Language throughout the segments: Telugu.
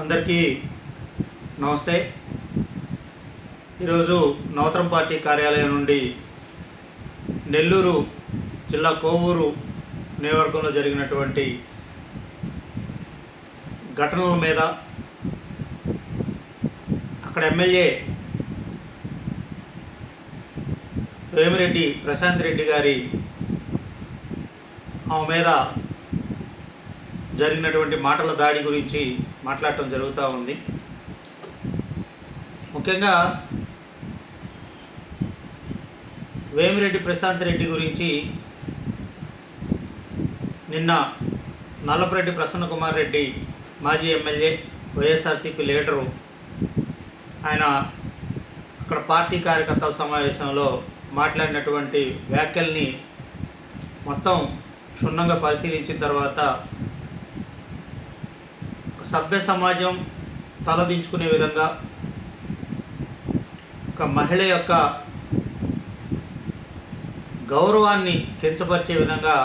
అందరికీ నమస్తే. ఈరోజు నవతరం పార్టీ కార్యాలయం నుండి నెల్లూరు జిల్లా కోవూరు నియోజకవర్గంలో జరిగినటువంటి ఘటనల మీద అక్కడ ఎమ్మెల్యే వేమిరెడ్డి ప్రశాంత్ రెడ్డి గారి ఆమె మీద జరిగినటువంటి మాటల దాడి గురించి మాట్లాడటం జరుగుతూ ఉంది. ముఖ్యంగా వేమిరెడ్డి ప్రశాంత్ రెడ్డి గురించి నిన్న నల్లపరెడ్డి ప్రసన్న కుమార్ రెడ్డి మాజీ ఎమ్మెల్యే వైఎస్ఆర్సీపీ లీడరు ఆయన అక్కడ పార్టీ కార్యకర్తల సమావేశంలో మాట్లాడినటువంటి వ్యాఖ్యల్ని మొత్తం క్షుణ్ణంగా పరిశీలించిన తర్వాత సభ్య సమాజం తలదించుకునే విధంగా ఒక మహిళ యొక్క గౌరవాన్ని కించపరిచే విధంగా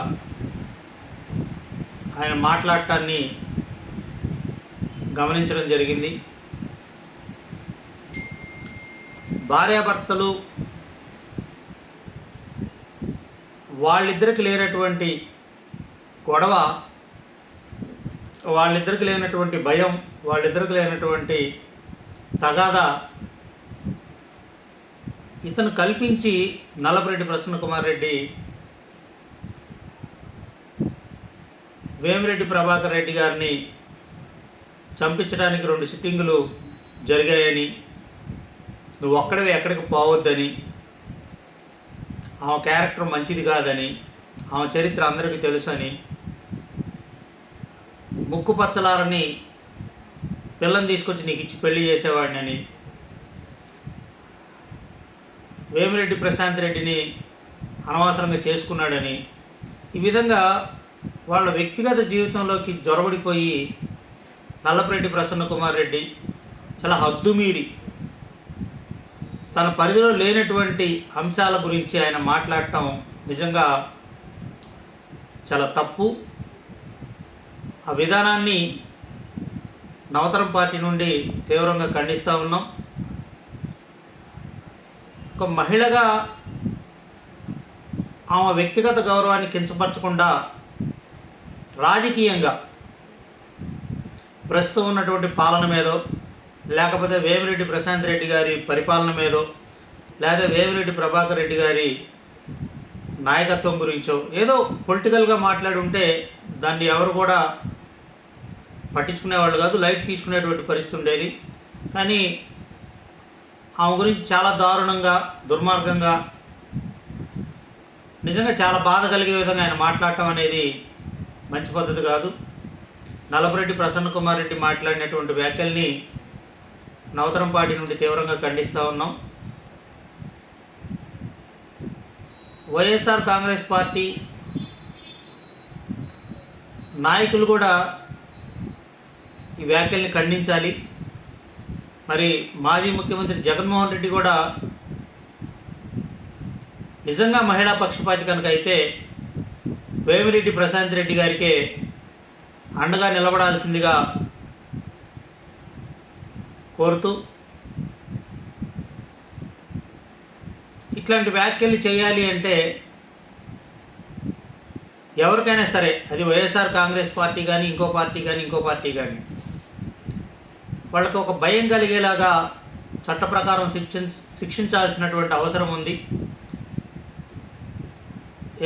ఆయన మాట్లాడటాన్ని గమనించడం జరిగింది. భార్యాభర్తలు వాళ్ళిద్దరికి లేనటువంటి గొడవ వాళ్ళిద్దరికి లేనటువంటి భయం వాళ్ళిద్దరికి లేనటువంటి తగాదా ఇతను కల్పించి నల్లపరెడ్డి ప్రసన్న కుమార్ రెడ్డి వేమిరెడ్డి ప్రభాకర్ రెడ్డి గారిని చంపించడానికి రెండు సిట్టింగులు జరిగాయని నువ్వు ఒక్కడవి ఎక్కడికి పోవద్దని ఆమె క్యారెక్టర్ మంచిది కాదని ఆమె చరిత్ర అందరికీ తెలుసని ముక్కు పచ్చలారని పిల్లని తీసుకొచ్చి నీకు ఇచ్చి పెళ్ళి చేసేవాడినని వేమిరెడ్డి ప్రశాంత్ రెడ్డిని అనవసరంగా చేసుకున్నాడని ఈ విధంగా వాళ్ళ వ్యక్తిగత జీవితంలోకి జొరబడిపోయి నల్లపరెడ్డి ప్రసన్న కుమార్ రెడ్డి చాలా హద్దుమీరి తన పరిధిలో లేనటువంటి అంశాల గురించి ఆయన మాట్లాడటం నిజంగా చాలా తప్పు. ఆ విధానాన్ని నవతరం పార్టీ నుండి తీవ్రంగా ఖండిస్తూ ఉన్నాం. ఒక మహిళగా ఆమె వ్యక్తిగత గౌరవాన్ని కించపరచకుండా రాజకీయంగా ప్రస్తుతం ఉన్నటువంటి పాలన మీదో లేకపోతే వేమిరెడ్డి ప్రశాంత్ రెడ్డి గారి పరిపాలన మీదో లేదా వేమిరెడ్డి ప్రభాకర్ రెడ్డి గారి నాయకత్వం గురించో ఏదో పొలిటికల్గా మాట్లాడి ఉంటే దాన్ని ఎవరు కూడా పట్టించుకునేవాళ్ళు కాదు లైట్ తీసుకునేటువంటి పరిస్థితి ఉండేది. కానీ ఆమె గురించి చాలా దారుణంగా దుర్మార్గంగా నిజంగా చాలా బాధ కలిగే విధంగా ఆయన మాట్లాడటం అనేది మంచి పద్ధతి కాదు. నలభరెడ్డి ప్రసన్న కుమార్ రెడ్డి మాట్లాడినటువంటి వ్యాఖ్యల్ని నవతరం పార్టీ నుండి తీవ్రంగా ఖండిస్తూ ఉన్నాం. వైఎస్ఆర్ కాంగ్రెస్ పార్టీ నాయకులు కూడా ఈ వ్యాఖ్యల్ని ఖండించాలి. మరి మాజీ ముఖ్యమంత్రి జగన్మోహన్ రెడ్డి కూడా నిజంగా మహిళా పక్షపాతి కనుక అయితే వేమిరెడ్డి ప్రశాంత్ రెడ్డి గారికే అండగా నిలబడాల్సిందిగా కోరుతూ ఇట్లాంటి వ్యాఖ్యలు చేయాలి అంటే ఎవరికైనా సరే అది వైఎస్ఆర్ కాంగ్రెస్ పార్టీ కానీ ఇంకో పార్టీ కానీ ఇంకో పార్టీ కానీ వాళ్ళకి ఒక భయం కలిగేలాగా చట్ట ప్రకారం శిక్షించ శిక్షించాల్సినటువంటి అవసరం ఉంది.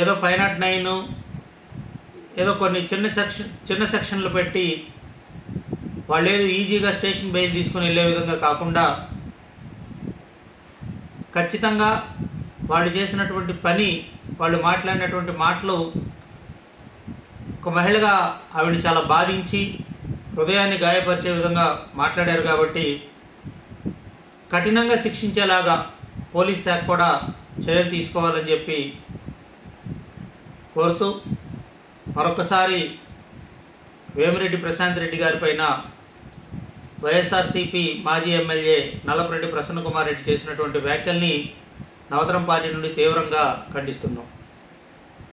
ఏదో ఫైవ్ నాట్ నైన్ ఏదో కొన్ని చిన్న సెక్షన్ చిన్న సెక్షన్లు పెట్టి వాళ్ళు ఏదో ఈజీగా స్టేషన్ బెయిల్ తీసుకుని వెళ్ళే విధంగా కాకుండా ఖచ్చితంగా వాళ్ళు చేసినటువంటి పని వాళ్ళు మాట్లాడినటువంటి మాటలు ఒక మహిళగా ఆవిడని చాలా బాధించి హృదయాన్ని గాయపరిచే విధంగా మాట్లాడారు కాబట్టి కఠినంగా శిక్షించేలాగా పోలీస్ శాఖ కూడా చర్యలు తీసుకోవాలని చెప్పి కోరుతూ మరొకసారి వేమిరెడ్డి ప్రశాంత్ రెడ్డి గారి పైన వైఎస్ఆర్సీపీ మాజీ ఎమ్మెల్యే నల్లపరెడ్డి ప్రసన్న కుమార్ రెడ్డి చేసినటువంటి వ్యాఖ్యల్ని నవతరం పార్టీ నుండి తీవ్రంగా ఖండిస్తున్నాం.